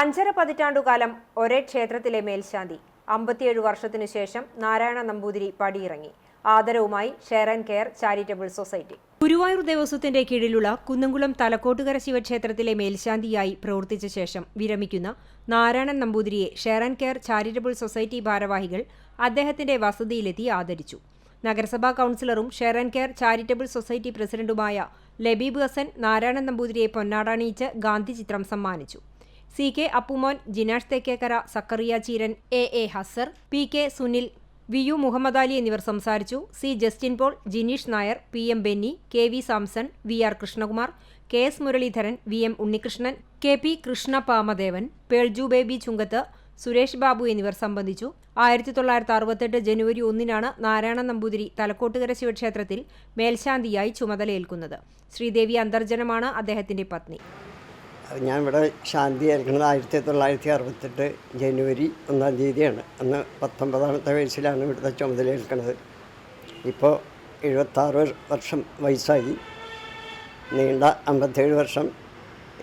അഞ്ചര പതിറ്റാണ്ടുകാലം ഒരേ ക്ഷേത്രത്തിലെ മേൽശാന്തി. അമ്പത്തിയേഴ് വർഷത്തിനു ശേഷം നാരായണ നമ്പൂതിരി പടിയിറങ്ങി. ആദരവുമായി share and care charitable society. Guruvayur ദേവസ്വത്തിന്റെ കീഴിലുള്ള കുന്നംകുളം തലക്കോട്ടുകര ശിവക്ഷേത്രത്തിലെ മേൽശാന്തിയായി പ്രവർത്തിച്ച ശേഷം വിരമിക്കുന്ന Narayanan നമ്പൂതിരിയെ share and care charitable society ഭാരവാഹികൾ അദ്ദേഹത്തിന്റെ വസതിയിലെത്തി ആദരിച്ചു. നഗരസഭാ കൌൺസിലറും share and care charitable society പ്രസിഡന്റുമായ ലബീബ് ഹസൻ നാരായണൻ നമ്പൂതിരിയെ പൊന്നാടണിയിച്ച് ഗാന്ധി ചിത്രം സമ്മാനിച്ചു. C K Appumon Jinash Thekkekara Zakaria Cheeran A A Hasar P K Sunil V U Muhammad Ali എന്നിവർ സംസാരിച്ചു. C Justin Paul Jineesh Nair P M Benny K V Samson V R Krishnakumar K S Muraleedharan V M Unnikrishnan K P Krishna പാമദേവൻ പേൾജു baby ചുങ്കത്ത് സുരേഷ് ബാബു എന്നിവർ സംബന്ധിച്ചു. ആയിരത്തി തൊള്ളായിരത്തി അറുപത്തെട്ട് ജനുവരി ഒന്നിനാണ് നാരായണ നമ്പൂതിരി തലക്കോട്ടുകര ശിവക്ഷേത്രത്തിൽ മേൽശാന്തിയായി ചുമതലയേൽക്കുന്നത്. ശ്രീദേവി അന്തർജനമാണ് അദ്ദേഹത്തിന്റെ പത്നി. ഞാൻ ഇവിടെ ശാന്തി ഏൽക്കുന്നത് ആയിരത്തി തൊള്ളായിരത്തി അറുപത്തെട്ട് ജനുവരി ഒന്നാം തീയതിയാണ്. അന്ന് പത്തൊമ്പതാമത്തെ വയസ്സിലാണ് ഇവിടുത്തെ ചുമതല ഏൽക്കുന്നത്. ഇപ്പോൾ എഴുപത്താറ് വർഷം വയസ്സായി. നീണ്ട അമ്പത്തേഴ് വർഷം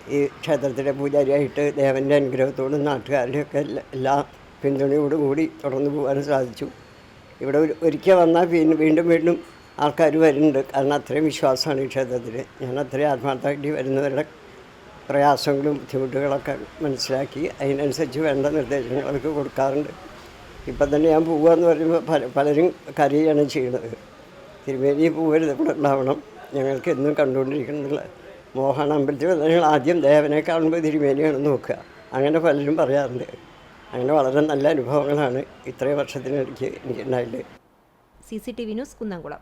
ഈ ക്ഷേത്രത്തിലെ പൂജാരിയായിട്ട് ദേവന്റെ അനുഗ്രഹത്തോടും നാട്ടുകാരുടെയൊക്കെ എല്ലാ- പിന്തുണയോടും കൂടി തുടർന്ന് പോകാൻ സാധിച്ചു. ഇവിടെ ഒരു ഒരിക്കൽ വന്നാൽ പിന്നെ വീണ്ടും വീണ്ടും ആൾക്കാർ വരുന്നുണ്ട്. കാരണം അത്രയും വിശ്വാസമാണ് ഈ ക്ഷേത്രത്തിൽ ഞാൻ അത്രയും ആത്മാർത്ഥമായിട്ട് വരുന്നവരുടെ പ്രയാസങ്ങളും ബുദ്ധിമുട്ടുകളൊക്കെ മനസ്സിലാക്കി. അതിനനുസരിച്ച് വേണ്ട നിർദ്ദേശങ്ങളൊക്കെ കൊടുക്കാറുണ്ട്. ഇപ്പം തന്നെ ഞാൻ പോവുകയെന്ന് പറയുമ്പോൾ പല പലരും കരയാണ് ചെയ്യുന്നത് തിരുമേനി പോവരുത് ഇവിടെ ഉണ്ടാവണം. ഞങ്ങൾക്ക് എന്നും കണ്ടുകൊണ്ടിരിക്കണം എന്നുള്ള മോഹന അമ്പലത്തിൽ ഞങ്ങൾ ആദ്യം ദേവനെ കാണുമ്പോൾ തിരുമേനിയാണ് നോക്കുക. അങ്ങനെ പലരും പറയാറുണ്ട്. അങ്ങനെ വളരെ നല്ല അനുഭവങ്ങളാണ് ഇത്രയും വർഷത്തിനിടയ്ക്ക് എനിക്കുണ്ടായിട്ട് C C T V news Kunnamkulam.